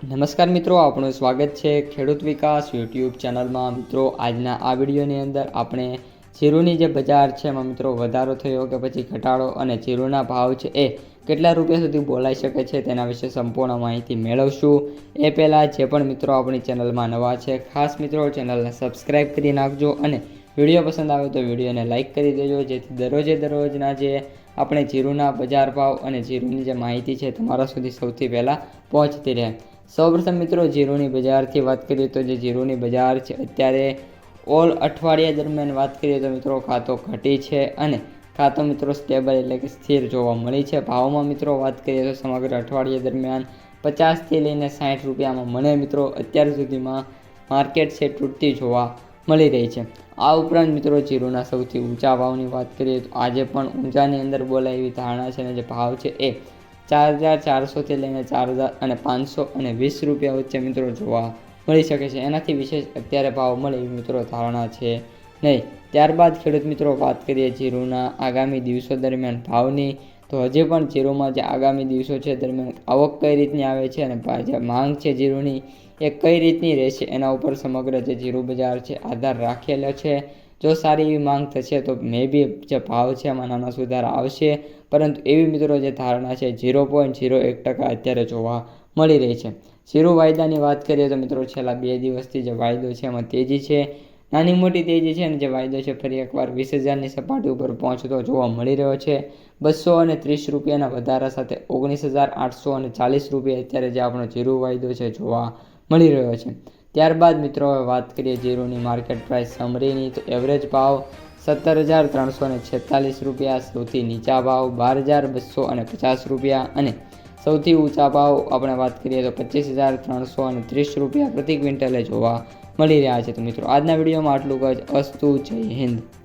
નમસ્કાર મિત્રો આપણું સ્વાગત છે ખેડૂત વિકાસ યુટ્યુબ ચેનલમાં. મિત્રો, આજના આ વિડીયોની અંદર આપણે જીરુની જે બજાર છે એમાં મિત્રો વધારો થયો કે પછી ઘટાડો અને જીરુના ભાવ છે એ કેટલા રૂપિયા સુધી બોલાઈ શકે છે તેના વિશે સંપૂર્ણ માહિતી મેળવશું. એ પહેલાં જે પણ મિત્રો આપણી ચેનલમાં નવા છે, ખાસ મિત્રો ચેનલને સબસ્ક્રાઈબ કરી નાખજો અને વીડિયો પસંદ આવે તો વિડીયોને લાઇક કરી દેજો. જેથી દરરોજે દરરોજના જે આપણે જીરુના બજાર ભાવ અને જીરુની જે માહિતી છે તમારા સુધી સૌથી પહેલાં પહોંચતી રહે. સૌપ્રથમ મિત્રો, જીરુની બજારથી વાત કરીએ તો જે જીરુની બજાર છે, અત્યારે ઓલ અઠવાડિયા દરમિયાન વાત કરીએ તો મિત્રો કાં તો ઘટી છે અને કાં તો મિત્રો સ્ટેબલ એટલે કે સ્થિર જોવા મળી છે. ભાવમાં મિત્રો વાત કરીએ તો સમગ્ર અઠવાડિયા દરમિયાન પચાસથી લઈને સાઠ રૂપિયામાં મને મિત્રો અત્યાર સુધીમાં માર્કેટ છે તૂટતી જોવા મળી રહી છે. આ ઉપરાંત મિત્રો જીરુના સૌથી ઊંચા ભાવની વાત કરીએ તો આજે પણ ઊંચાની અંદર બોલાય એવી ધારણા છે અને જે ભાવ છે એ ચાર હજાર ચારસોથી લઈને ચાર હજાર અને પાંચસો અને વીસ રૂપિયા વચ્ચે મિત્રો જોવા મળી શકે છે. એનાથી વિશેષ અત્યારે ભાવ મળે એવી મિત્રો ધારણા છે નહીં. ત્યારબાદ ખેડૂત મિત્રો વાત કરીએ જીરુના આગામી દિવસો દરમિયાન ભાવની તો હજી પણ જીરોમાં જે આગામી દિવસો છે દરમિયાન આવક કઈ રીતની આવે છે અને જે માંગ છે જીરુની એ કઈ રીતની રહેશે એના ઉપર સમગ્ર જે જીરું બજાર છે આધાર રાખેલો છે. જો સારી એવી માંગ થશે તો મે બી જે ભાવ છે એમાં નાના સુધારા આવશે. પરંતુ એવી મિત્રો જે ધારણા છે ઝીરો પોઈન્ટ ઝીરો એક ટકા અત્યારે જોવા મળી રહી છે. જીરો વાયદાની વાત કરીએ તો મિત્રો છેલ્લા બે દિવસથી જે વાયદો છે એમાં તેજી છે. નાની મોટી તેજી છે અને જે વાયદો છે, ફરી એકવાર વીસ હજારની સપાટી ઉપર પહોંચતો જોવા મળી રહ્યો છે. બસો અને ત્રીસ રૂપિયાના વધારા સાથે ઓગણીસ હજાર આઠસો અને ચાલીસ રૂપિયા અત્યારે જે આપણો જીરો વાયદો છે જોવા મળી રહ્યો છે. ત્યારબાદ મિત્રો, હવે વાત કરીએ જીરોની માર્કેટ પ્રાઇસ સમરીની. તો એવરેજ ભાવ સત્તર હજાર ત્રણસો ને છેતાલીસ રૂપિયા, સૌથી નીચા ભાવ બાર હજાર બસો અને પચાસ રૂપિયા અને સૌથી ઊંચા ભાવ આપણે વાત કરીએ તો પચીસ હજાર ત્રણસો અને ત્રીસ રૂપિયા પ્રતિ ક્વિન્ટલે જોવા મળી રહ્યા છે તો મિત્રો આજના વિડીયોમાં આટલું જ. અસ્તુ જય હિન્દ.